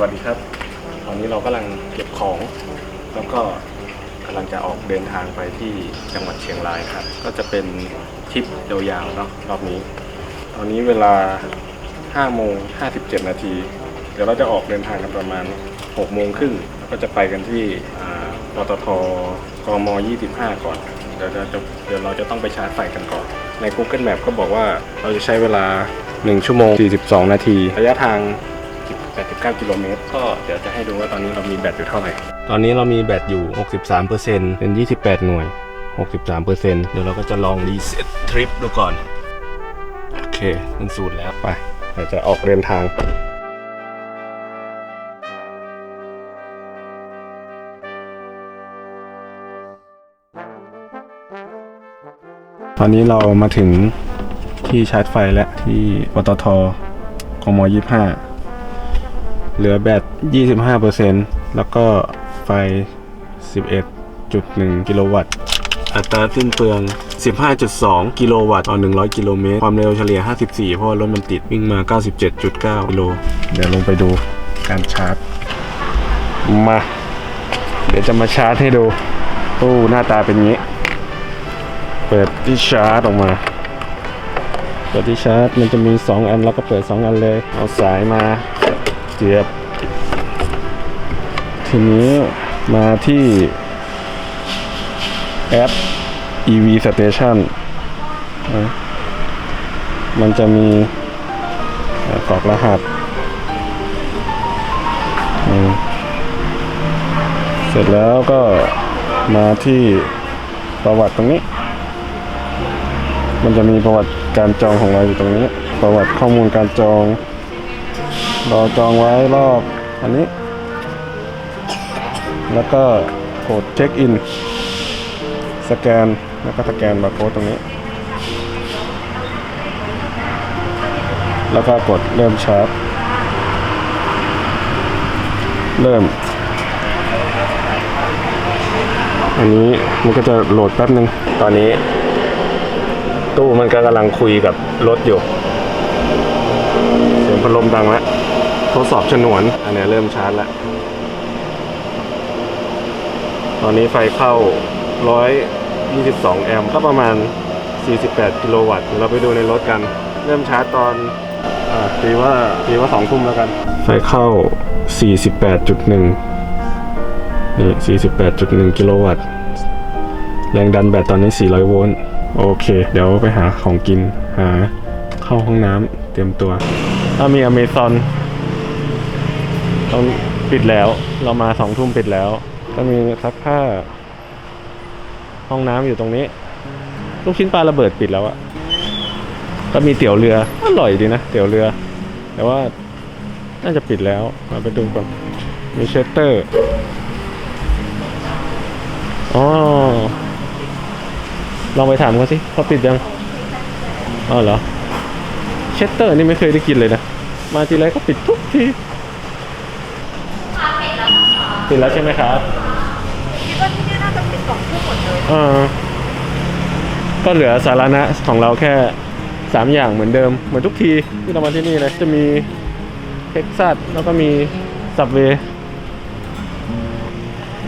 วัสดีครับ ตอนนี้เรากำลังเก็บของ แล้วก็กำลังจะออกเดินทางไปที่จังหวัดเชียงรายครับ ก็จะเป็นทริปยาวๆเนาะรอบนี้ ตอนนี้เวลา5โมง57 นาที เดี๋ยวเราจะออกเดินทางกันประมาณ6โมงครึ่งแล้วก็จะไปกันที่ปตทกม 25 ก่อน เดี๋ยวเราจะเดี๋ยวเราจะต้องไปชาร์จไฟกันก่อน ใน Google Map ก็บอกว่าเราจะใช้เวลา 1 ชั่วโมง 42 นาที ระยะทาง 89 กิโลเมตร ก็เดี๋ยวจะให้ดูว่าตอนนี้เรามีแบตอยู่เท่าไหร่ ตอนนี้เรามีแบตอยู่ 63%เป็น 28 หน่วย 63%เดี๋ยวเราก็จะลองรีเซ็ตทริปดูก่อน โอเคมันสูตรแล้วไปเดี๋ยวจะออกเดินทางตอนนี้เรามาถึงที่ชาร์จไฟแล้วที่ปตทกม25 เหลือแบต 25%แล้วก็ไฟ 11.1 กิโลวัตต์ อัตราสิ้นเปลือง 15.2 กิโลวัตต์ต่อ 100 กิโลเมตร ความเร็วเฉลี่ย 54 เพราะว่ารถมันติดวิ่งมา 97.9 กิโล เดี๋ยวลงไปดูการชาร์จ มา เดี๋ยวจะมาชาร์จให้ดูโอ้หน้าตาเป็นงี้ เปิดที่ชาร์จออกมาเปิดที่ชาร์จมันจะมี 2 อันแล้วก็เปิด 2 อันเลย เอาสายมา เสียบ ทีนี้มาที่แอป EV Station มันจะมีกรอกรหัส เสร็จแล้วก็มาที่ประวัติตรงนี้ มันจะมีประวัติการจองของเราอยู่ตรงนี้ ประวัติข้อมูลการจอง เราจองไว้รอบอันนี้ แล้วก็กดเช็คอิน สแกน แล้วก็สแกนบาร์โค้ดตรงนี้ แล้วก็กดเริ่มชาร์จ เริ่ม อันนี้มันก็จะโหลดแป๊บนึง ตอนนี้ ตู้มันก็กำลังคุยกับรถอยู่ เสียงพัดลมดังแล้ว ทดสอบฉนวน อันนี้เริ่มชาร์จแล้ว ตอนนี้ไฟเข้า 122 แอมป์ก็ประมาณ 48 กิโลวัตต์เราไปดูในรถกัน เริ่มชาร์จตอนตีว่าตีว่าสองทุ่มแล้วกัน ไฟเข้า 48.1 นี่ 48.1 กิโลวัตต์ แรงดันแบตตอนนี้ 400 โวลต์ โอเค เดี๋ยวไปหาของกิน หาเข้าห้องน้ำเตรียมตัว ถ้ามีอเมซอน ต้องปิดแล้ว เรามาสองทุ่มปิดแล้ว ก็มีซักผ้า ห้องน้ำอยู่ตรงนี้ ลูกชิ้นปลาระเบิดปิดแล้วอะก็มีเตี๋ยวเรืออร่อยดีนะเตี๋ยวเรือ แต่ว่าน่าจะปิดแล้ว มาไปดูก่อน มีเชสเตอร์อ๋อลองไปถามเขาสิเขาปิดยังอ๋อเหรอเชสเตอร์นี่ไม่เคยได้กินเลยนะ มาทีไรก็ปิดทุกที ปิดแล้วใช่ไหมครับคิดว่าที่นี่น่าจะปิดสองทุ่มหมดเลยอ่าก็เหลือสาระนะของเราแค่สามอย่างเหมือนเดิม เหมือนทุกทีที่เรามาที่นี่เลยจะมีเท็กซัสแล้วก็มีสับเวย์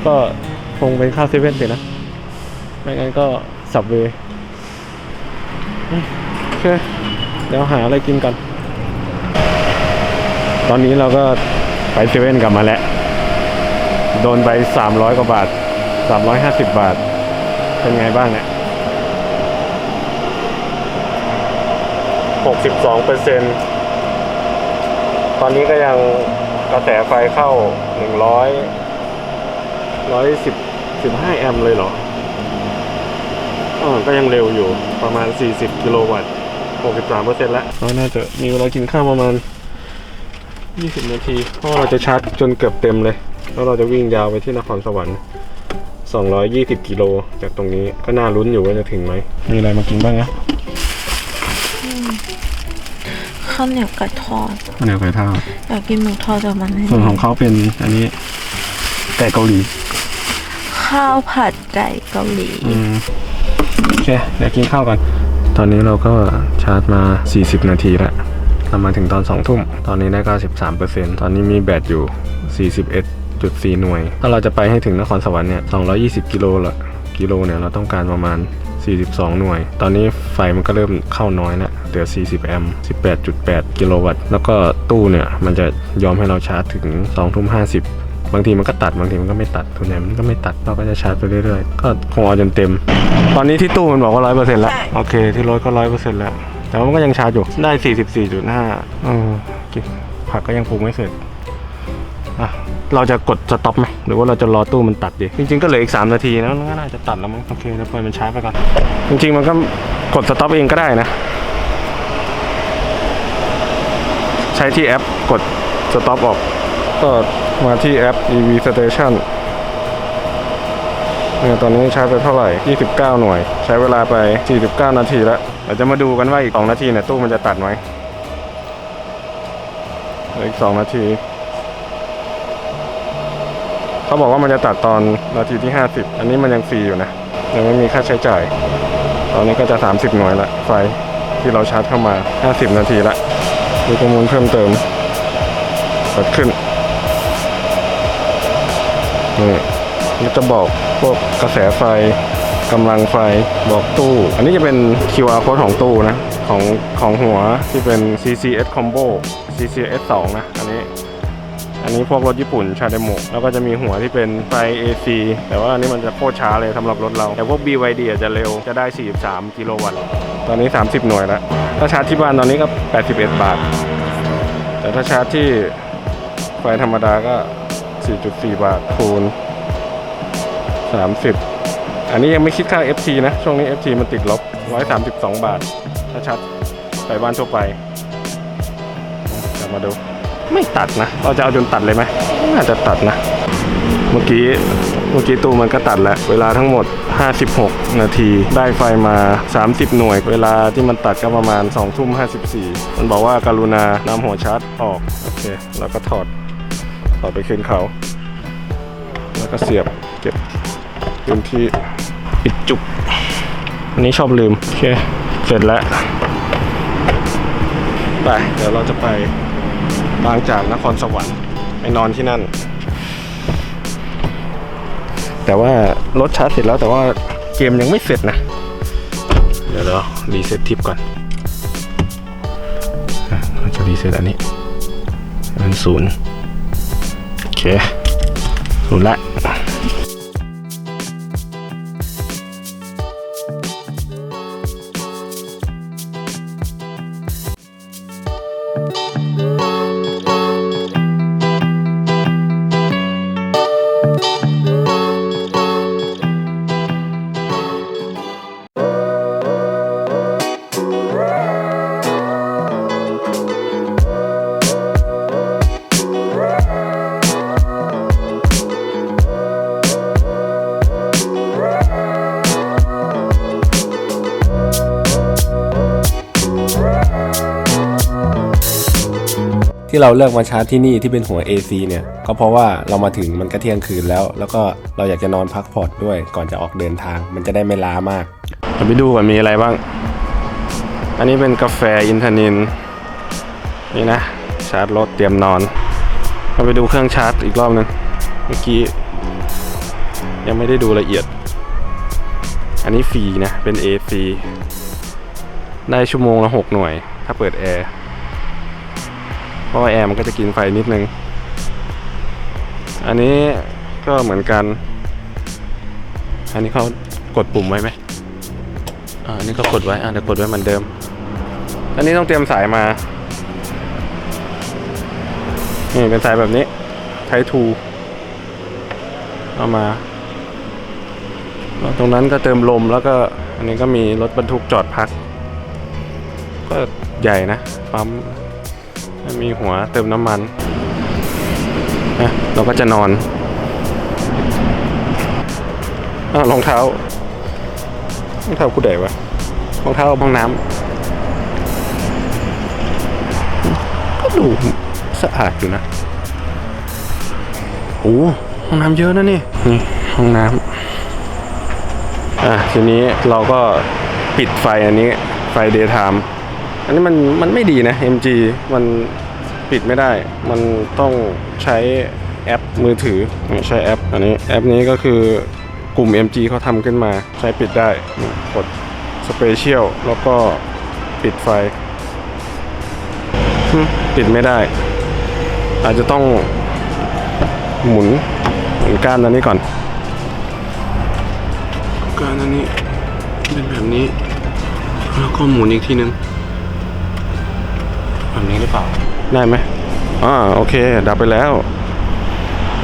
ก็คงเป็นข้าวเซเว่นไปนะไม่งั้นก็สับเวย์โอเคเดี๋ยวหาอะไรกินกัน ตอนนี้เราก็ไปเซเว่นกลับมาแล้ว โดนไปสามร้อยกว่าบาทสามร้อยห้าสิบบาท เป็นไงบ้างเนี่ยหกสิบสองเปอร์เซ็นต์ตอนนี้ก็ยังกระแสไฟเข้าหนึ่งร้อยร้อยสิบสิบห้าแอมป์เลยเหรออ๋อก็ยังเร็วอยู่ประมาณสี่สิบกิโลวัตต์หกสิบสามเปอร์เซ็นต์แล้วเราน่าจะมีเวลากินข้าวประมาณยี่สิบนาที เพราะเราจะชาร์จจนเกือบเต็มเลย แล้วเราจะวิ่งยาวไปที่นครสวรรค์ 220 กิโลจากตรงนี้ก็น่าลุ้นอยู่ว่าจะถึงไหม มีอะไรมากินบ้างนะข้าวเหนียวไก่ทอดข้าวเหนียวไก่ทอดอยากกินหมูทอดแต่มันไม่ส่วนของเขาเป็นอันนี้ไก่เกาหลี ข้าวผัดไก่เกาหลีอืมโอเคเดี๋ยวกินข้าวกัน ตอนนี้เราก็ชาร์จมา 40 นาทีแล้วเรามาถึงตอน2ทุ่ม ตอนนี้ได้93%ตอนนี้มีแบตอยู่ 41.4หน่วย ถ้าเราจะไปให้ถึงนครสวรรค์เนี่ย 220 กิโลละกิโลเนี่ยเราต้องการประมาณ 42 หน่วย ตอนนี้ไฟมันก็เริ่มเข้าน้อยแล้วเหลือ 40 แอมป์ 18.8 กิโลวัตต์ แล้วก็ตู้เนี่ยมันจะยอมให้เราชาร์จถึง2ทุ่ม50บางทีมันก็ตัดบางทีมันก็ไม่ตัดทุนใหญ่มันก็ไม่ตัดเราก็จะชาร์จไปเรื่อยๆ ก็คงเอาจนเต็ม ตอนนี้ที่ตู้มันบอกว่า100%แล้ว โอเค ที่รถก็100%แล้ว แต่ว่ามันก็ยังชาร์จอยู่ ได้44.5เออกินผักก็ยังปรุงไม่เสร็จ อะ เราจะกดสต็อปไหมหรือว่าเราจะรอตู้มันตัดดี จริงๆก็เหลืออีก 3 นาทีนะมันก็น่าจะตัดแล้วมั้งโอเคเดี๋ยวปล่อยมันช้าไปก่อน จริงๆมันก็กดสต็อปเองก็ได้นะ ใช้ที่แอปกดสต็อปออก ก็มาที่แอป EV Station เนี่ยตอนนี้ใช้ไปเท่าไหร่ 29 หน่วย ใช้เวลาไป 49 นาทีแล้วเดี๋ยวจะมาดูกันว่าอีก 2 นาทีเนี่ยตู้มันจะตัดไหมเหลืออีก 2 นาที เขาบอกว่ามันจะตัดตอนนาทีที่ 50 อันนี้มันยังฟรีอยู่นะยังไม่มีค่าใช้จ่าย ตอนนี้ก็จะ 30 หน่วยละไฟที่เราชาร์จเข้ามา 50 นาทีละดูข้อมูลเพิ่มเติมเกิดขึ้นนี่มันจะบอกพวกกระแสไฟกำลังไฟบอกตู้ อันนี้จะเป็น QR code ของตู้นะ ของของหัวที่เป็น CCS Combo CCS 2 นะ อันนี้ อันนี้พวกรถญี่ปุ่นชาเดโมแล้วก็จะมีหัวที่เป็นไฟ AC แต่ว่าอันนี้มันจะโคตรช้าเลยสำหรับรถเรา แต่พวก BYD อาจจะเร็วจะได้ 43 กิโลวัตต์ตอนนี้ 30 หน่วยแล้วถ้าชาร์จที่บ้านตอนนี้ก็ 81 บาท แต่ถ้าชาร์จที่ไฟธรรมดาก็ 4.4 บาทคูณ 30 อันนี้ยังไม่คิดค่า FT นะ ช่วงนี้ FT มันติดลบ 132 บาท ถ้าชาร์จไฟบ้านทั่วไปเดี๋ยวมาดู ไม่ตัดนะ เราจะเอาจนตัดเลยไหมน่าจะตัดนะ เมื่อกี้เมื่อกี้ตู้มันก็ตัดแล้ว เวลาทั้งหมด 56 นาที ได้ไฟมา 30 หน่วย เวลาที่มันตัดก็ประมาณ2ทุ่ม54 มันบอกว่าการุณานำหัวชาร์จออก โอเค แล้วก็ถอด ถอดไปขึ้นเขา แล้วก็เสียบเก็บพื้นที่ปิดจุก อันนี้ชอบลืม โอเค เสร็จแล้ว ไป เดี๋ยวเราจะไป บางจากนครสวรรค์ไปนอนที่นั่น แต่ว่ารถชาร์จเสร็จแล้วแต่ว่าเกมยังไม่เสร็จนะ เดี๋ยวเรารีเซ็ตทิปก่อนเราจะรีเซ็ตอันนี้ให้เป็นศูนย์โอเคศูนย์ละ ที่เราเลือกมาชาร์จที่นี่ที่เป็นหัว AC เนี่ย ก็เพราะว่าเรามาถึงมันก็เที่ยงคืนแล้ว แล้วก็เราอยากจะนอนพักผ่อนด้วยก่อนจะออกเดินทาง มันจะได้ไม่ล้ามากเดี๋ยวไปดูก่อนมีอะไรบ้าง อันนี้เป็นกาแฟอินทนิน นี่นะ ชาร์จรถเตรียมนอนเราไปดูเครื่องชาร์จอีกรอบนึงเมื่อกี้ยังไม่ได้ดูละเอียด อันนี้ฟรีนะ เป็น AC ได้ชั่วโมงละ 6 หน่วย ถ้าเปิดแอร์ เพราะแอร์มันก็จะกินไฟนิดนึง อันนี้ก็เหมือนกัน อันนี้เขากดปุ่มไว้ไหมอ่าอันนี่ก็กดไว้ อ่าเดี๋ยวกดไว้เหมือนเดิม อันนี้ต้องเตรียมสายมา นี่เป็นสายแบบนี้ ไททูเอามา ตรงนั้นก็เติมลมแล้วก็ อันนี้ก็มีรถบรรทุกจอดพัก ก็ใหญ่นะ ปั๊ม มีหัวเติมน้ำมันนะเราก็จะนอนอ้าวรองเท้ารองเท้าคู่ใดวะรองเท้าห้องน้ำก็ดูสะอาดอยู่นะโอ้ห้องน้ำเยอะนะนี่นี่ห้องน้ำอะทีนี้เราก็ปิดไฟอันนี้ไฟเดย์ไทม์ อันนี้มันมันไม่ดีนะ MG มันปิดไม่ได้ มันต้องใช้แอปมือถือใช้แอป อันนี้แอปนี้ก็คือกลุ่ม MG เขาทำขึ้นมาใช้ปิดได้กดสเปเชียลแล้วก็ปิดไฟ ปิดไม่ได้ อาจจะต้องหมุนหมุนก้านอันนี้ก่อนก้านอันนี้เป็นแบบนี้แล้วก็หมุนอีกทีนึง รือเปล่า ได้ไหมอ่าโอเค ดับไปแล้ว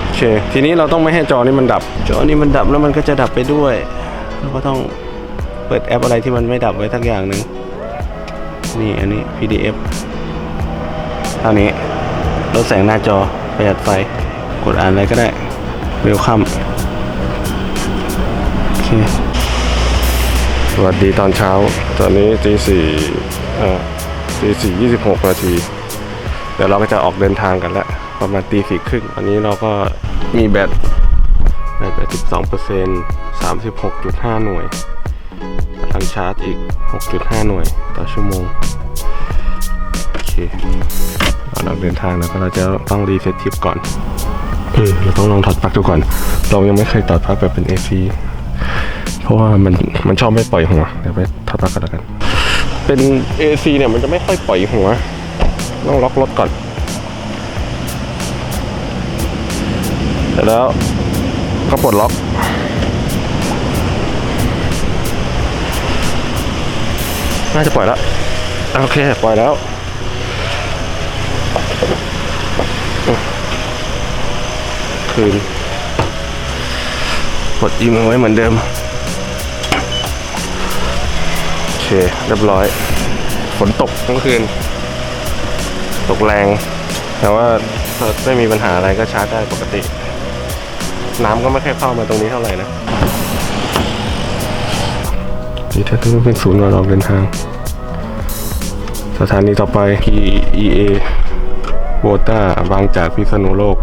โอเค ทีนี้เราต้องไม่ให้จอนี้มันดับ จอนี้มันดับแล้วมันก็จะดับไปด้วยเราก็ต้องเปิดแอปอะไรที่มันไม่ดับไว้ทักอย่างหนึ่งนี่อันนี้ PDF เท่านี้ลดแสงหน้าจอประหยัดไฟ กดอ่านอะไรก็ได้เวลคัมโอเคสวัสดีตอนเช้า ตอนนี้ตีสี่เอ่อ ตีสี่ยี่สิบหกนาที เดี๋ยวเราก็จะออกเดินทางกันแล้ว ประมาณตีสี่ครึ่งวันนี้เราก็มีแบตแบตแบตสิบสองเปอร์เซ็นต์สามสิบหกจุดห้าหน่วยกำลังชาร์จอีกหกจุดห้าหน่วยต่อชั่วโมง โอเคก่อออกเดินทางแล้วก็เราจะต้องรีเซ็ตทิปก่อนเออเราต้องลองถอดปลั๊กดูก่อน เรายังไม่เคยถอดปลั๊กแบบเป็น AC เพราะว่ามันมันชอบไม่ปล่อยหัว เดี๋ยวไปถอดปลั๊กกันแล้วกัน เป็น AC เนี่ยมันจะไม่ค่อยปล่อยหัว ต้องล็อกรถก่อนเสร็จแล้วก็ปลดล็อก น่าจะปล่อยแล้ว โอเค ปล่อยแล้วคืนกดยิงเอไว้เหมือนเดิม เค เรียบร้อย ฝนตกทั้งคืน ตกแรง แต่ว่าถ้าไม่มีปัญหาอะไรก็ชาร์จได้ปกติ น้ำก็ไม่ค่อยเข้ามาตรงนี้เท่าไหร่นะนี่ถ้าถึงเป็นศูนย์ก่อนออกเดินทาง สถานีต่อไป PEA โบต้าบางจากพิษณุโลก